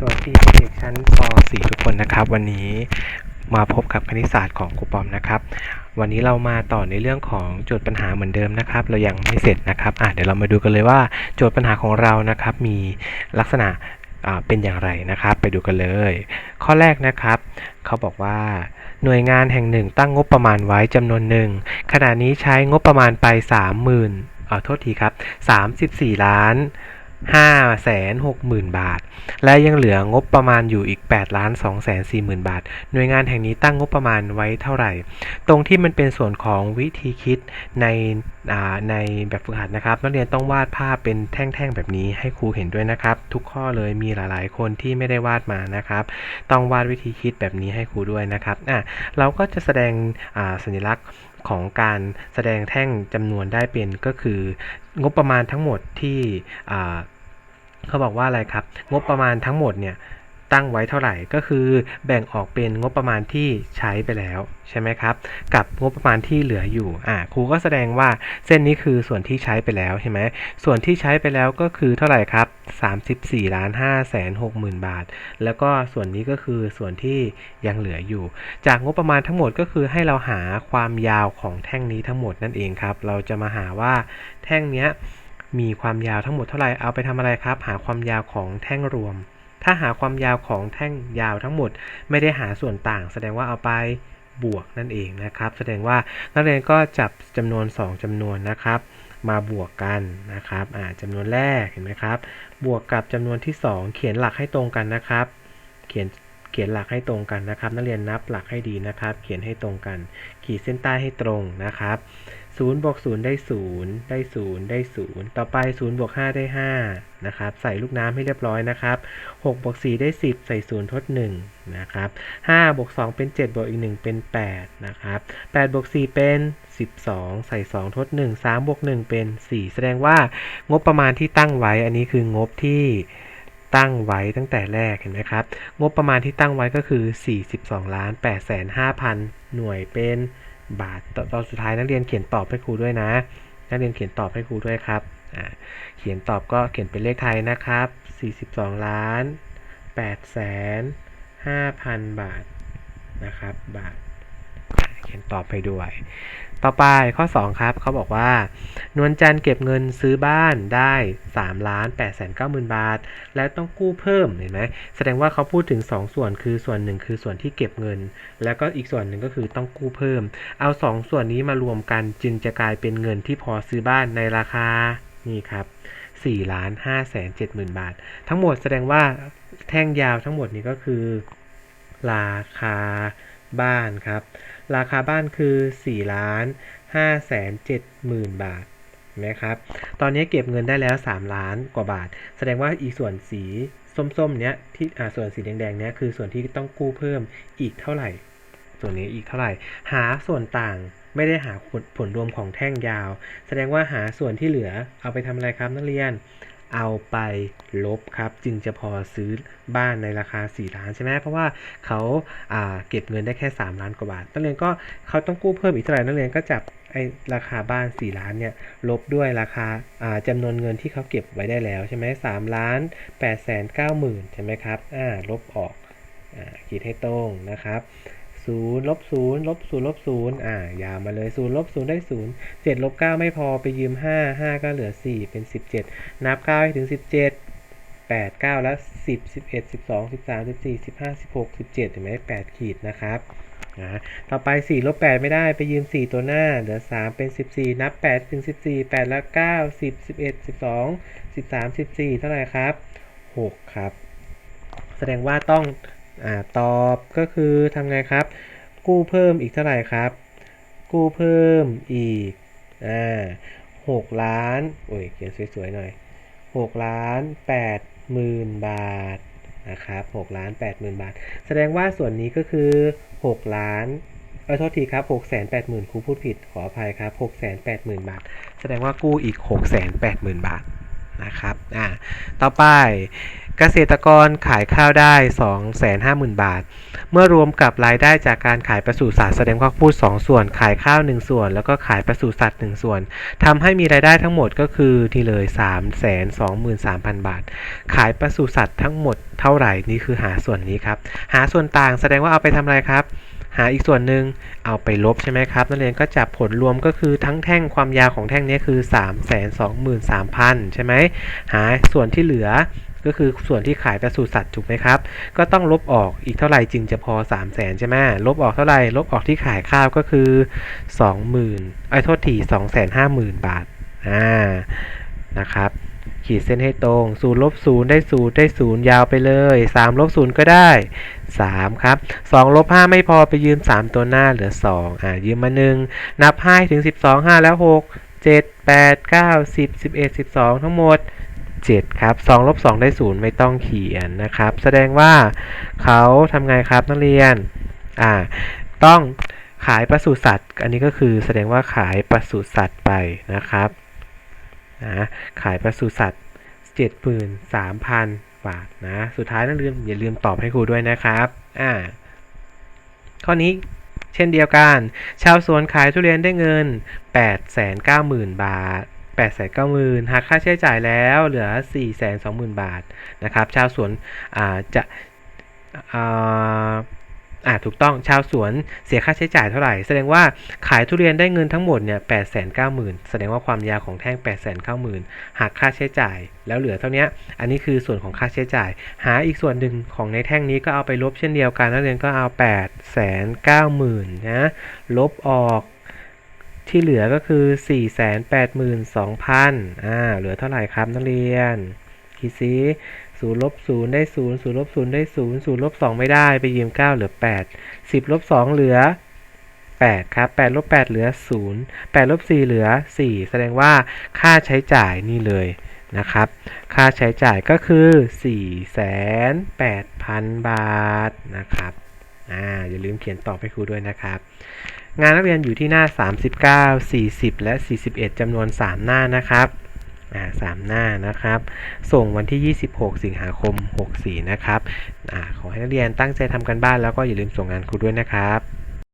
สวัสดีเด็กชั้นป .4 ทุกคนนะครับ วันนี้มาพบกับคณิตศาสตร์ของครูปอมนะครับ วันนี้เรามาต่อในเรื่องของโจทย์ปัญหาเหมือนเดิมนะครับ เรายังไม่เสร็จนะครับอะเดี๋ยวเรามาดูกันเลยว่าโจทย์ปัญหาของเรานะครับ มีลักษณะอ่าเป็นอย่างไรนะครับ ไปดูกันเลย ข้อแรกนะครับ เขาบอกว่าหน่วยงานแห่งหนึ่งตั้งงบประมาณไว้จำนวนหนึ่งขณะนี้ใช้งบประมาณไป 30,000อ่าโทษทีครับ34 ล้าน 5 6 0 0 0 0 บาท และยังเหลืองบประมาณอยู่อีก8ล้าน2 4 0 0 0 0 บาท หน่วยงานแห่งนี้ตั้งงบประมาณไว้เท่าไหร่ ตรงที่มันเป็นส่วนของวิธีคิดในในแบบฝึกหัดนะครับ นักเรียนต้องวาดภาพเป็นแท่งๆแบบนี้ให้ครูเห็นด้วยนะครับ ทุกข้อเลยมีหลายๆ คนที่ไม่ได้วาดมานะครับ ต้องวาดวิธีคิดแบบนี้ให้ครูด้วยนะครับอะเราก็จะแสดงสัญลักษณ์ของการแสดงแท่งจำนวนได้เป็นก็คืองบประมาณทั้งหมดที่ เขาบอกว่าอะไรครับ งบประมาณทั้งหมดเนี่ยตั้งไว้เท่าไหร่ก็คือแบ่งออกเป็นงบประมาณที่ใช้ไปแล้วใช่ไหมครับ กับงบประมาณที่เหลืออยู่อ่าครูก็แสดงว่าเส้นนี้คือส่วนที่ใช้ไปแล้วใช่ไหมส่วนที่ใช้ไปแล้วก็คือเท่าไหร่ครับ34ล้าน5แสน6หมื่นบาท แล้วก็ส่วนนี้ก็คือส่วนที่ยังเหลืออยู่ จากงบประมาณทั้งหมดก็คือให้เราหาความยาวของแท่งนี้ทั้งหมดนั่นเองครับ เราจะมาหาว่าแท่งเนี้ย มีความยาวทั้งหมดเท่าไหร่เอาไปทำอะไรครับ หาความยาวของแท่งรวม ถ้าหาความยาวของแท่งยาวทั้งหมด ไม่ได้หาส่วนต่าง แสดงว่าเอาไปบวกนั่นเองนะครับ แสดงว่านักเรียนก็จับจำนวน 2จำนวนนะครับ มาบวกกันนะครับอ่าจำนวนแรกเห็นไหมครับ บวกกับจำนวนที่ 2 เขียนหลักให้ตรงกันนะครับ เขียนเขียนหลักให้ตรงกันนะครับ นักเรียนนับหลักให้ดีนะครับ เขียนให้ตรงกัน ขีดเส้นใต้ให้ตรงนะครับ 0บวก0ได้ 0 ได้ 0 ได้ 0 ต่อไป0บวก5ได้ 5 นะครับ ใส่ลูกน้ำให้เรียบร้อยนะครับ6บวก4ได้ 10 ใส่ 0 ทด 1 นะครับ5บวก2เป็น 7 บวกอีก 1 เป็น 8 นะครับ8บวก4เป็น 12 ใส่ 2 ทด 1 3บวก1เป็น 4 แสดงว่างบประมาณที่ตั้งไว้ อันนี้คืองบที่ตั้งไว้ตั้งแต่แรกเห็นไหมครับ งบประมาณที่ตั้งไว้ก็คือ 42ล้าน8 5 0 0 0 หน่วยเป็น บาทตอนสุดท้ายนักเรียนเขียนตอบให้ครูด้วยนะ นักเรียนเขียนตอบให้ครูด้วยครับเขียนตอบก็เขียนเป็นเลขไทยนะครับ 42 ล้าน8แสน5,000 บาทนะครับบาท นตอบไปด้วย ต่อไปข้อ 2 ครับเขาบอกว่า นวลจันทร์เก็บเงินซื้อบ้านได้3ล้าน8แสน9หมื่นบาท แล้วต้องกู้เพิ่มเห็นไหมแสดงว่าเขาพูดถึง 2 ส่วนคือส่วนหนึ่งคือส่วนที่เก็บเงิน แล้วก็อีกส่วนหนึ่งก็คือต้องกู้เพิ่ม เอา 2 ส่วนนี้มารวมกันจึงจะกลายเป็นเงินที่พอซื้อบ้านในราคานี่ครับ4ล้าน5แสน7หมื่นบาท ทั้งหมดแสดงว่าแท่งยาวทั้งหมดนี้ก็คือ ราคาบ้านครับ ราคาบ้านคือ4ล้าน5แสน7หมื่นบาทนะครับ ตอนนี้เก็บเงินได้แล้ว 3 ล้านกว่าบาท แสดงว่าอีกส่วนสีส้มๆเนี้ยที่อ่าส่วนสีแดงๆเนี้ยคือส่วนที่ต้องกู้เพิ่มอีกเท่าไหร่ ส่วนนี้อีกเท่าไหร่ หาส่วนต่างไม่ได้หาผลผลรวมของแท่งยาว แสดงว่าหาส่วนที่เหลือเอาไปทำอะไรครับนักเรียน เอาไปลบครับ จึงจะพอซื้อบ้านในราคา 4 ล้านใช่ไหมเพราะว่าเขาาเก็บเงินได้แค่ 3 ล้านกว่าบาทนักเรียนก็เขาต้องกู้เพิ่มอีกเท่าไหร่นักเรียนก็จับไอ้ราคาบ้าน 4 ล้านเนี่ยลบด้วยราคาาจำนวนเงินที่เขาเก็บไว้ได้แล้วใช่ไหมสามล้าน8แสน9หมื่นใช่ไหมครับอ่าลบออกอ่าขีดให้ตรงนะครับ ศูนย์ลบศูนย์ลบศูนย์ลบศูนย์อ่ายาวมาเลยศูนย์ลบศูนย์ได้ศูนย์เจ็ดลบเก้าไม่พอไปยืมห้าห้าก็เหลือสี่เป็นสิบเจ็ดนับเก้าให้ถึงสิบเจ็ดแปดเก้าแล้วสิบสิบเอ็ดสิบสองสิบสามสิบสี่สิบห้าสิบหกสิบเจ็ดเห็นไหมแปดขีดนะครับนะต่อไปสี่ลบแปดไม่ได้ไปยืมสี่ตัวหน้า เหลือสามเป็นสิบสี่นับแปดถึงสิบสี่แปดแล้วเก้าสิบสิบเอ็ดสิบสองสิบสามสิบสี่เท่าไหร่ครับหกครับ แสดงว่าต้อง อ่าตอบก็คือทำไงครับ กู้เพิ่มอีกเท่าไหร่ครับ กู้เพิ่มอีกอ่าหกล้านโอ้ยเขียนสวยๆหน่อยหกล้านแปดหมื่นบาทนะครับหกล้านแปดหมื่นบาท แสดงว่าส่วนนี้ก็คือหกล้านเออโทษทีครับหกแสนแปดหมื่นครูพูดผิดขออภัยครับหกแสนแปดหมื่นบาท แสดงว่ากู้อีกหกแสนแปดหมื่นบาทนะครับ อ่า ต่อไป เกษตรกรขายข้าวได้ 250,000 บาท เมื่อรวมกับรายได้จากการขายปศุสัตว์แสดงว่าพูด 2 ส่วน ขายข้าว 1 ส่วน แล้วก็ขายปศุสัตว์ 1 ส่วนทำให้มีรายได้ทั้งหมดก็คือที่เลย 323,000 บาท ขายปศุสัตว์ทั้งหมดเท่าไหร่นี่คือหาส่วนนี้ครับ หาส่วนต่างแสดงว่าเอาไปทำอะไรครับหาอีกส่วนหนึ่งเอาไปลบใช่ไหมครับ นักเรียนก็จับผลรวมก็คือทั้งแท่งความยาวของแท่งนี้คือ 3 2 3 0 0 0 ใช่ไหมหาส่วนที่เหลือ ก็คือส่วนที่ขายปศุสัตว์ถูกไหมครับ ก็ต้องลบออกอีกเท่าไหร่จึงจะพอ 3 0 0 0 0 0ใช่ไหมลบออกเท่าไหร่ลบออกที่ขายข้าวก็คือ 20,000ไอ้โทษที250,000 บาทอ่านะครับขีดเส้นให้ตรงศูนย์ลบศูนย์ได้ศูนย์ได้ศูนย์ยาวไปเลย 3 ลบศูนย์ก็ได้ 3 ครับ 2 ลบ 5 ไม่พอไปยืม 3 ตัวหน้าเหลือ 2 อ่ายืมมา 1 นับ5ถึง 12 5 แล้ว 6 7 8 9 10 11 12 ทั้งหมด 7 ครับ2ลบ2ได้ 0 ไม่ต้องเขียนนะครับ แสดงว่าเขาทำไงครับนักเรียนอ่าต้องขายปศุสัตว์ อันนี้ก็คือแสดงว่าขายปศุสัตว์ไปนะครับนะขายปศุสัตว์ 73,000 บาทนะ สุดท้ายนักเรียนอย่าลืมตอบให้ครูด้วยนะครับอ่าข้อนี้เช่นเดียวกัน ชาวสวนขายทุเรียนได้เงิน 890,000 บาท 890,000หักค่าใช้จ่ายแล้วเหลือ 420,000 บาทนะครับชาวสวนจะอ่าถูกต้องชาวสวนเสียค่าใช้จ่ายเท่าไหร่ แสดงว่าขายทุเรียนได้เงินทั้งหมดเนี่ย890,000แสดงว่าความยาวของแท่ง890,000หักค่าใช้จ่าย แล้วเหลือเท่านี้อันนี้คือส่วนของค่าใช้จ่าย หาอีกส่วนหนึ่งของในแท่งนี้ก็เอาไปลบเช่นเดียวกันนักเรียนก็เอา890,000นะลบออก ที่เหลือก็คือ 482,000อ่าเหลือเท่าไหร่ครับนักเรียนคิดซิศูนย์ลบศูนย์ได้ศูนย์ศูนย์ลบศูนย์ได้ศูนย์ศูนย์ลบสองไม่ได้ไปยืมเก้าเหลือแปดสิบลบสองเหลือแปดครับแปดลบแปดเหลือศูนย์แปดลบสี่เหลือสี่แสดงว่าค่าใช้จ่ายนี่เลยนะครับ ค่าใช้จ่ายก็คือสี่แสนแปดพันบาทนะครับอ่าอย่าลืมเขียนตอบให้ครูด้วยนะครับ งานนักเรียนอยู่ที่หน้า 39 40 และ 41จำนวน 3 หน้านะครับอ่าสามหน้านะครับ ส่งวันที่ 26 สิงหาคม 64 นะครับอ่าขอให้นักเรียนตั้งใจทำกันบ้านแล้วก็อย่าลืมส่งงานครูด้วยนะครับ